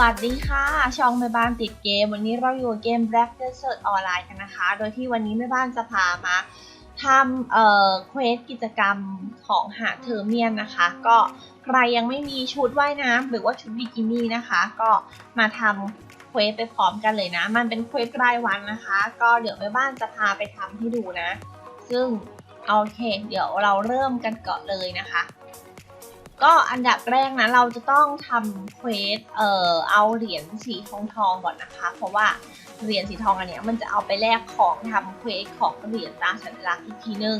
วัสดีค่ะ ช่องแม่บ้านติดเกม วันนี้เราอยู่กับเกม Black Desert Online กันนะคะ โดยที่วันนี้แม่บ้านจะพามาทำเอ่อเควสกิจกรรมของหาเทอร์เมียนนะคะ ก็ใครยังไม่มีชุดว่ายน้ำหรือว่าชุดบิกินี่นะคะ ก็มาทำเควสไปพร้อมกันเลยนะ มันเป็นเควสรายวันนะคะ ก็เดี๋ยวแม่บ้านจะพาไปทำให้ดูนะ ซึ่งโอเค เดี๋ยวเราเริ่มกันก่อนเลยนะคะ ก็อันดับแรกนะเราจะต้องทำเควสเอ่อเอาเหรียญสีทองทองก่อนนะคะ เพราะว่าเหรียญสีทองอันเนี้ยมันจะเอาไปแลกของทำเควสของเหรียญตราสัญลักษณ์อีกทีนึง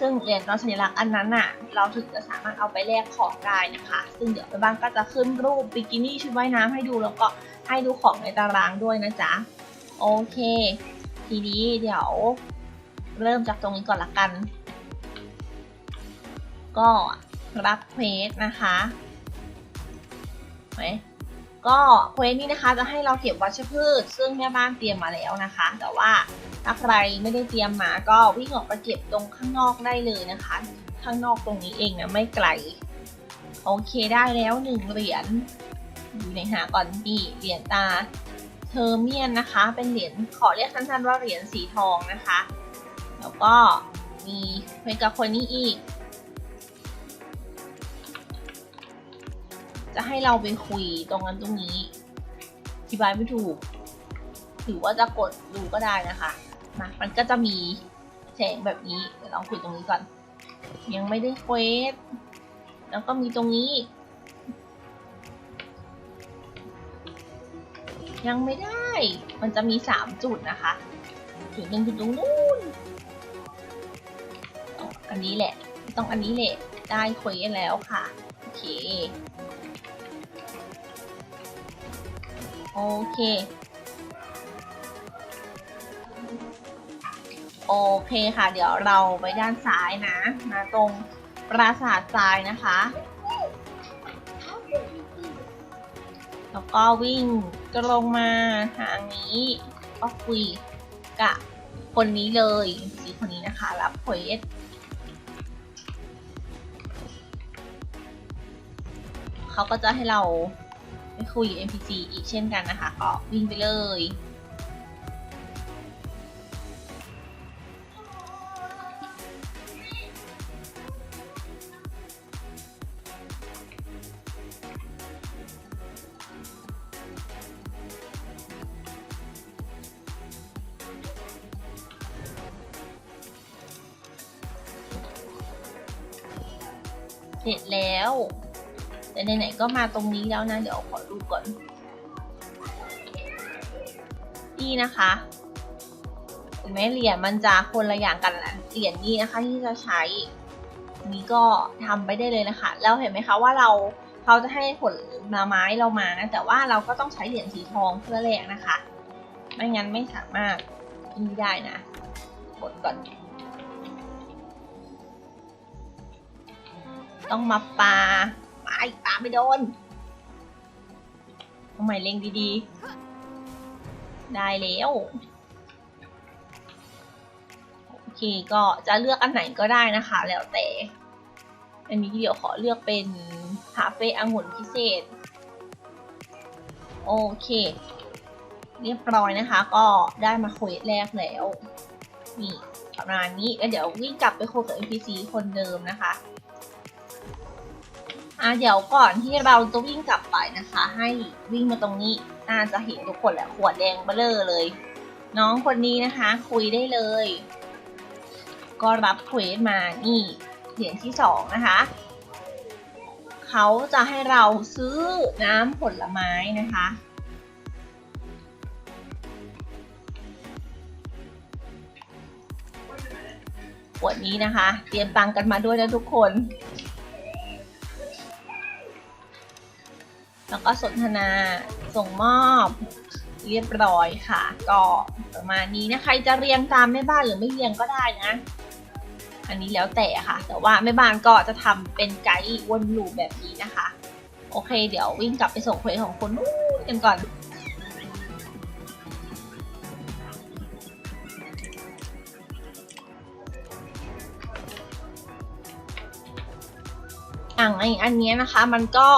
ซึ่งเหรียญตราสัญลักษณ์อันนั้นน่ะเราถึงจะสามารถเอาไปแลกของได้นะคะ ซึ่งเดี๋ยวไปบ้านก็จะขึ้นรูปบิกินี่ชุดว่ายน้ำให้ดูแล้วก็ให้ดูของในตารางด้วยนะจ๊ะโอเค ทีนี้เดี๋ยวเริ่มจากตรงนี้ก่อนละกัน ก็ รับเควสนะคะไหมก็เควสนี้นะคะจะให้เราเก็บวัชพืช ซึ่งแม่บ้านเตรียมมาแล้วนะคะ แต่ว่าถ้าใครไม่ได้เตรียมมาก็วิ่งออกไปเก็บตรงข้างนอกได้เลยนะคะ ข้างนอกตรงนี้เองนะไม่ไกล โอเคได้แล้วหนึ่งเหรียญอยู่ในหาก่อนนี่เหรียญตาเทอร์เมียนนะคะ เป็นเหรียญขอเรียกสั้นๆว่าเหรียญสีทองนะคะ แล้วก็มีเควสกับคนนี้อีก จะให้เราไปคุยตรงนั้นตรงนี้อธิบายไม่ถูก หรือว่าจะกดดูก็ได้นะคะมามันก็จะมีแสงแบบนี้เดี๋ยวลองคุยตรงนี้ก่อน ยังไม่ได้เควสแล้วก็มีตรงนี้ ยังไม่ได้ มันจะมีสามจุดนะคะจุดหนึ่งจุดตรงนู้นองอันนี้แหละ ต้องอันนี้แหละ ได้เควสแล้วค่ะ โอเค โอเค โอเคค่ะ เดี๋ยวเราไปด้านซ้ายนะ มาตรงปราสาททรายนะคะ แล้วก็วิ่งตรงมาทางนี้ก็คุยกับคนนี้เลยสีคนนี้นะคะ รับเควสเขาก็จะให้เรา ไปคุยกับ NPC อีกเช่นกันนะคะ ก็วิ่งไปเลยเสร็จแล้ว แต่ไหนๆก็มาตรงนี้แล้วนะ เดี๋ยวขอดูก่อน นี่นะคะเห็นไหมเหรียญมันจะคนละอย่างกันนะเหรียญนี้นะคะ ที่จะใช้นี้ก็ทำไปได้เลยนะคะ แล้วเห็นไหมคะว่าเราเขาจะให้ผลไม้เรามานะแต่ว่าเราก็ต้องใช้เหรียญสีทองเพื่อแลกนะคะ ไม่งั้นไม่สามารถนี่ได้นะกดก่อน ต้องมาปาาอีกปาไม่โดนทำไมเล็งดีๆ ได้แล้ว โอเคก็จะเลือกอันไหนก็ได้นะคะ แล้วแต่ อันนี้เดี๋ยวขอเลือกเป็นคาเฟ่องุ่นพิเศษ โอเค เรียบร้อยนะคะ ก็ได้มาคุยแรกแล้ว นี่ประมาณนี้แล้วเดี๋ยววิ่งกลับไปคุยกับ NPC คนเดิมนะคะ อะเดี๋ยวก่อนที่เราจะวิ่งกลับไปนะคะ ให้วิ่งมาตรงนี้น่าจะเห็นทุกคนแหละขวดแดงเบลอเลย น้องคนนี้นะคะ คุยได้เลย ก็รับเควสมานี่เหรียญที่สองนะคะเขาจะให้เราซื้อน้ำผลไม้นะคะขวดนี้นะคะ เตรียมตังกันมาด้วยนะทุกคน แล้วก็สนทนาส่งมอบเรียบร้อยค่ะ ก็ประมาณนี้นะใครจะเรียงตามแม่บ้านหรือไม่เรียงก็ได้นะ อันนี้แล้วแต่ค่ะ แต่ว่าแม่บ้านก็จะทำเป็นไกด์วนลูปแบบนี้นะคะ โอเค เดี๋ยววิ่งกลับไปส่งเควสของคนนู้นกันก่อน อ่างไออันนี้นะคะ มันก็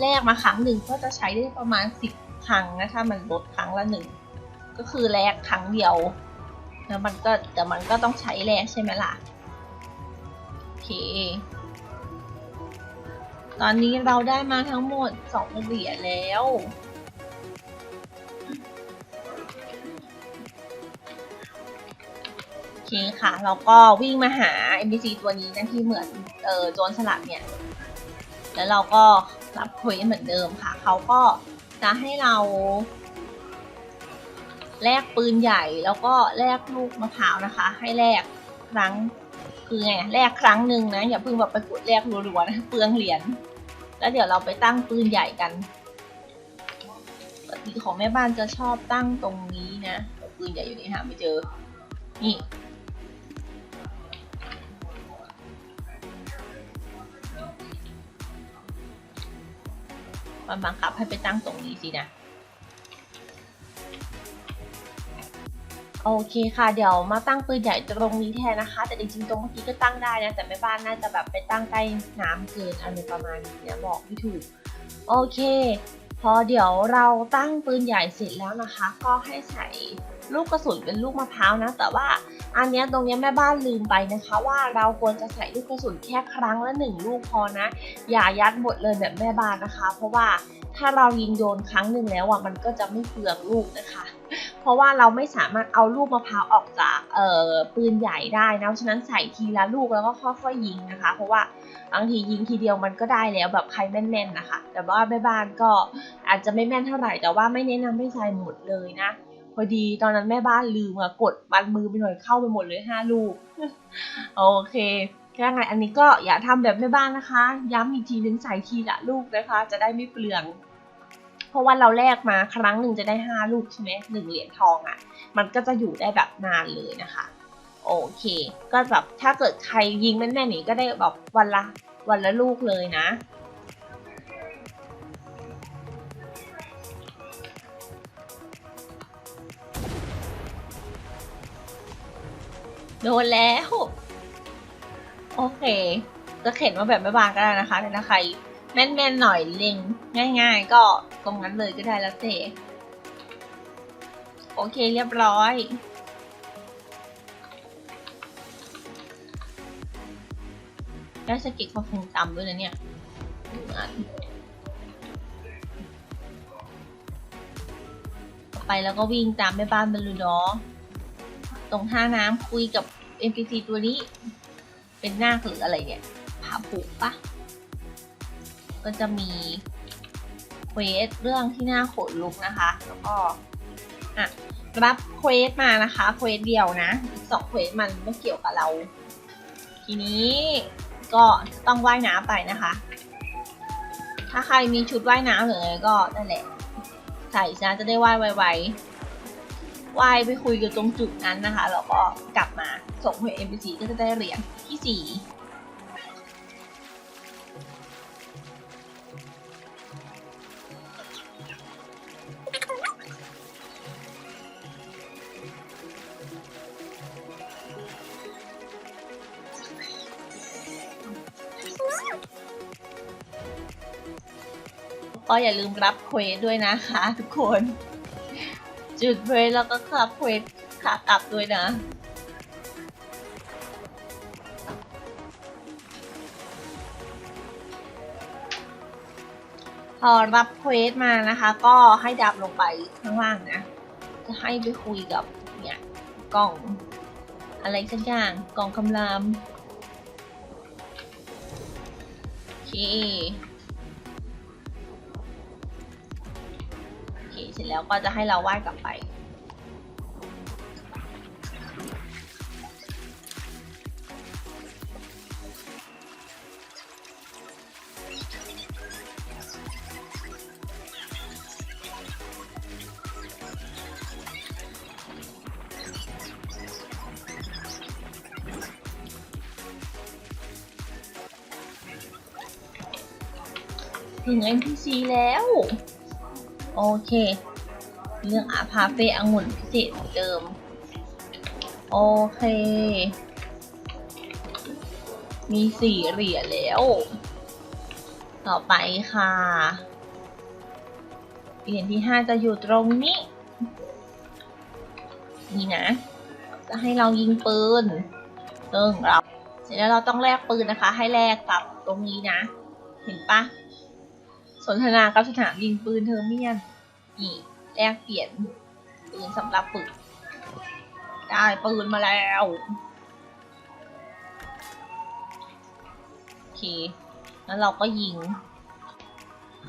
แลกมาครั้งหนึ่งก็จะใช้ได้ประมาณ 10 ครั้งนะถ้ามันลดครั้งละหนึ่งก็คือแลกครั้งเดียวแล้วมันก็แต่มันก็ต้องใช้แลกใช่ไหมล่ะโอเค ตอนนี้เราได้มาทั้งหมดสองเหรียญแล้วโอเคค่ะเราก็วิ่งมาหา NPC ตัวนี้นั่นที่เหมือนเออโจรสลัดเนี่ย แล้วเราก็รับคุยเหมือนเดิมค่ะ เขาก็จะให้เรา แลกปืนใหญ่แล้วก็แลกลูกมะพร้าวนะคะ ให้แลกครั้งคือไงแลกครั้งหนึ่งนะอย่าเพิ่งแบบไปกดแลกรัวๆนะเปลืองเหรียญแล้วเดี๋ยวเราไปตั้งปืนใหญ่กันปกติของแม่บ้านจะชอบตั้งตรงนี้นะปืนใหญ่อยู่นี่หาไม่เจอ นี่ มันบังคับให้ไปตั้งตรงนี้สินะ โอเคค่ะ เดี๋ยวมาตั้งปืนใหญ่ตรงนี้แทนนะคะ แต่จริงๆตรงเมื่อกี้ก็ตั้งได้นะ แต่แม่บ้านน่าจะแบบไปตั้งใกล้น้ำเกินอะไรประมาณนี้นะบอกไม่ถูก โอเค พอเดี๋ยวเราตั้งปืนใหญ่เสร็จแล้วนะคะ ก็ให้ใส่ ลูกกระสุนเป็นลูกมะพร้าวนะ แต่ว่าอันนี้ตรงนี้แม่บ้านลืมไปนะคะ ว่าเราควรจะใส่ลูกกระสุนแค่ครั้งละหนึ่งลูกพอนะ อย่ายัดหมดเลยแบบแม่บ้านนะคะ เพราะว่าถ้าเรายิงโดนครั้งหนึ่งแล้วอะมันก็จะไม่เปลืองลูกนะคะ เพราะว่าเราไม่สามารถเอาลูกมะพร้าวออกจากเอ่อปืนใหญ่ได้นะเพราะฉะนั้นใส่ทีละลูกแล้วก็ค่อยๆยิงนะคะ เพราะว่าบางทียิงทีเดียวมันก็ได้แล้วแบบใครแม่นๆนะคะ แต่ว่าแม่บ้านก็อาจจะไม่แม่นเท่าไหร่แต่ว่าไม่แนะนำให้ใส่หมดเลยนะ พอดีตอนนั้นแม่บ้านลืมอะกดบันมือไปหน่อยเข้าไปหมดเลยห้าลูก โอเคถ้าไงอันนี้ก็อย่าทำแบบแม่บ้านนะคะ ย้ำอีกทีนึงใส่ทีละลูกนะคะ จะได้ไม่เปลือง เพราะว่าเราแลกมาครั้งหนึ่งจะได้ห้าลูกใช่ไหมหนึ่งเหรียญทองอะ่ะ มันก็จะอยู่ได้แบบนานเลยนะคะ โอเค ก็แบบถ้าเกิดใครยิงแม่นๆนี่ก็ได้แบบวันละวันละลูกเลยนะ โดนแล้ว โอเค จะเข็นมาแบบไม่บางก็ได้นะคะแต่ถ้าใครแม่นๆหน่อยเล็งง่าย ๆ ก็ตรงนั้นเลยก็ได้แล้วเตโอเคเรียบร้อยได้สกิลความคงจำด้วยนะเนี่ยไปแล้วก็วิ่งตามแม่บ้านบรรลุเนาะ ตรงท่าน้ำคุยกับ NPC ตัวนี้ เป็นหน้าหรืออะไรเนี่ยผาผูกปะก็จะมีเควสเรื่องที่น่าขนลุกนะคะ แล้วก็อะรับเควสมานะคะเควสเดียวนะสองเควสมันไม่เกี่ยวกับเรา ทีนี้ก็ต้องว่ายน้ำไปนะคะ ถ้าใครมีชุดว่ายน้ำหรืออะไรก็นั่นแหละใส่นะจะได้ว่ายไวๆ ว่ายไปคุยกับตรงจุดนั้นนะคะ แล้วก็กลับมาส่งให้ NPC ก็จะได้เหรียญที่สี่ก็อย่าลืมรับเควสด้วยนะคะทุกคน จุดเควแล้วก็ขับเควสขากลับด้วยนะพอรับเควสมานะคะ ก็ให้ดับลงไปข้างล่างนะ จะให้ไปคุยกับเนี่ยกล่อง อะไรสักอย่างกล่องคำรามโอเค เสร็จแล้วก็จะให้เราว่ายกลับไป ถึง NPC แล้ว โอเค เรื่องอาพาเฟองุ่นพิเศษเหมือนเดิม โอเค มีสี่เหรียญแล้ว ต่อไปค่ะเหรียญที่ห้าจะอยู่ตรงนี้ นี่นะ จะให้เรายิงปืนซึ่งเราเสร็จแล้วเราต้องแลกปืนนะคะ ให้แลกกับตรงนี้นะ เห็นปะสนทนากับสนามยิงปืนเทอร์เมียน นี่แลกเปลี่ยนปืนสำหรับฝึก ได้ปืนมาแล้ว โอเค แล้วเราก็ยิง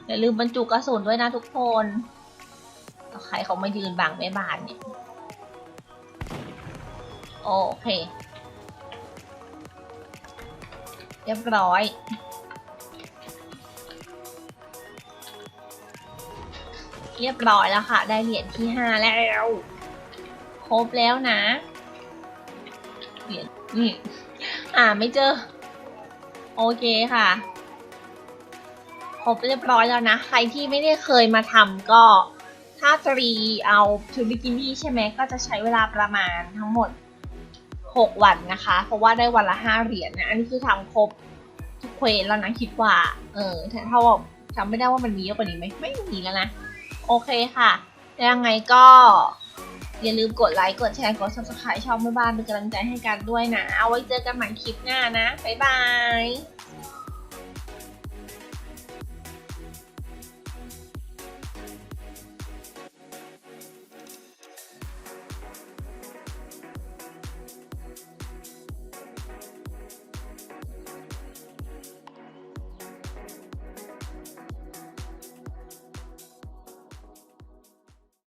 อย่าลืมบรรจุกระสุนด้วยนะทุกคนแล้วใครเขามายืนบังแม่บานเนี่ย โอเค เรียบร้อย เรียบร้อยแล้วค่ะ ได้เหรียญที่ห้าแล้ว ครบแล้วนะ เหรียญนี่อ่าไม่เจอ โอเคค่ะ ครบเรียบร้อยแล้วนะ ใครที่ไม่ได้เคยมาทำก็ถ้าจะรีเอาชุดบิกินี่ใช่ไหมก็จะใช้เวลาประมาณทั้งหมด 6 วันนะคะ เพราะว่าได้วันละ 5 เหรียญนะอันนี้คือทำครบทุกเควสแล้วนะคิดว่า เออถ้าเท่ากับจำไม่ได้ว่ามันมีเยอะกว่านี้ไหมไม่มีแล้วนะ โอเคค่ะยังไงก็อย่าลืมกดไลค์ กดแชร์ กด subscribe ช่องแม่บ้านเป็นกำลังใจให้กันด้วยนะ เอาไว้เจอกันใหม่คลิปหน้านะ บ๊ายบาย